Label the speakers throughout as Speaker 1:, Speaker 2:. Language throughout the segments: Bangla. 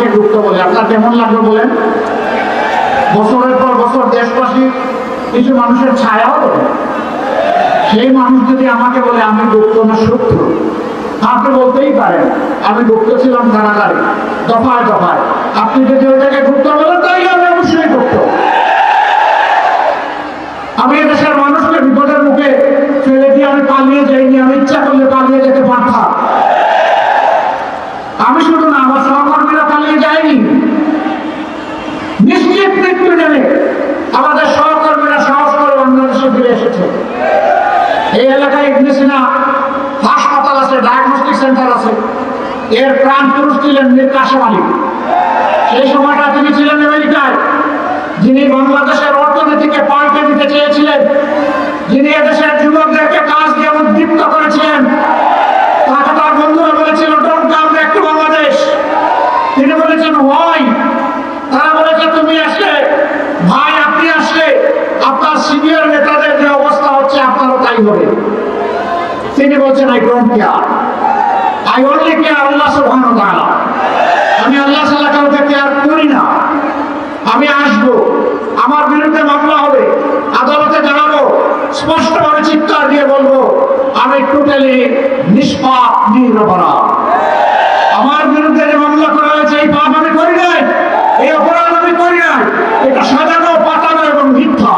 Speaker 1: আমাকে ঢুকতে বলে। আপনার কেমন লাগল বলেন? বছরের পর বছর দেশবাসী কিছু মানুষের ছায়াও বলে সেই মানুষ যদি আমাকে বলে, আমি গুপ্ত না সত্য আপনি বলতেই পারেন, আমি গুপ্ত ছিলাম কারাগারে, দফায় দফায়। আপনি যদি ওইটাকে গুপ্ত বলেন তাই আমি অবশ্যই গুপ্ত। আমি দেশের মানুষকে বিপদের মুখে ফেলে দিয়ে আমি পালিয়ে যাইনি, আমি ইচ্ছা করলে পালিয়ে যেতে পারতাম। আমি শুধু না, আমার সিনা হাসপাতাল আছে ডায়াগনস্টিক সেন্টার আছে। এর প্রাণ পুরুষ ছিলেন মীর কাসেম আলী। সেই সময়টা তিনি ছিলেন আমেরিকায়। যিনি বাংলাদেশের অর্থনীতিকে পাল্টে দিতে চেয়েছিলেন। যিনি এদেশের যুবকদেরকে কাজ দিয়ে উদ্দীপ্ত করেছিলেন। তাকে তার বন্ধুরা বলেছিল don't come back to Bangladesh তিনি বলেছেন ওয়াই তারা বলেছে, তুমি আসলে, ভাই, আপনি আসলে, আপনার সিনিয়র নেতাদের যে অবস্থা হচ্ছে, আপনারও তাই হবে। তিনি বলছেন I don't care I only care Allah সুবহানাহু তাআলা। আমি আল্লাহ সাল্লাহ কাউকে কেয়ার করি না। আমি আসব। আমার বিরুদ্ধে মামলা হবে। আদালতে জানাব। স্পষ্টভাবে চিৎকার দিয়ে বলব, আমি টোটালি নিষ্পাপ, নিরপরাধ আমার বিরুদ্ধে যে মামলা করা হয়েছে এই পাপ আমি করি নাই এই অপরাধ আমি করি নাই এটা সাজানো পাতানো এবং মিথ্যা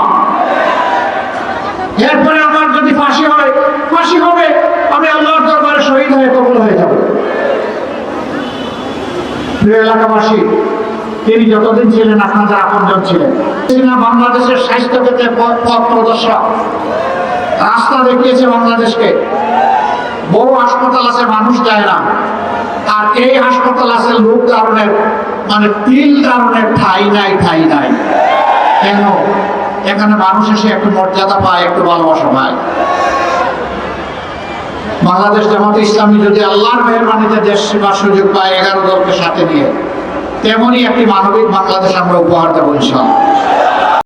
Speaker 1: এরপরে আমার যদি ফাঁসি হয় ফাঁসি হবে আমি আল্লাহর দরবারে শহীদ হয়ে কবল হয়ে যাব এলাকাবাসী, তিনি যতদিন ছিলেন আপনাদের আপনজন ছিলেন, তিনি বাংলাদেশের স্বাস্থ্য ক্ষেত্রে পথ প্রদর্শক। রাস্তা দেখিয়েছে বাংলাদেশকে। বহু হাসপাতাল আছে, মানুষ যায় না। আর এই হাসপাতাল আছে লোক ধারণের মানে তিল ধারণের ঠাই নাই ঠাই নাই। কেন? এখানে মানুষ এসে একটু মর্যাদা পায়, একটু ভালোবাসা পায়। বাংলাদেশ জামাত ইসলামী যদি আল্লাহর মেহরবানিতে দেশ সেবার সুযোগ পায়, এগারো দলকে সাথে নিয়ে, তেমনই একটি মানবিক বাংলাদেশ আমরা উপহার দেবো ইনশাল্লাহ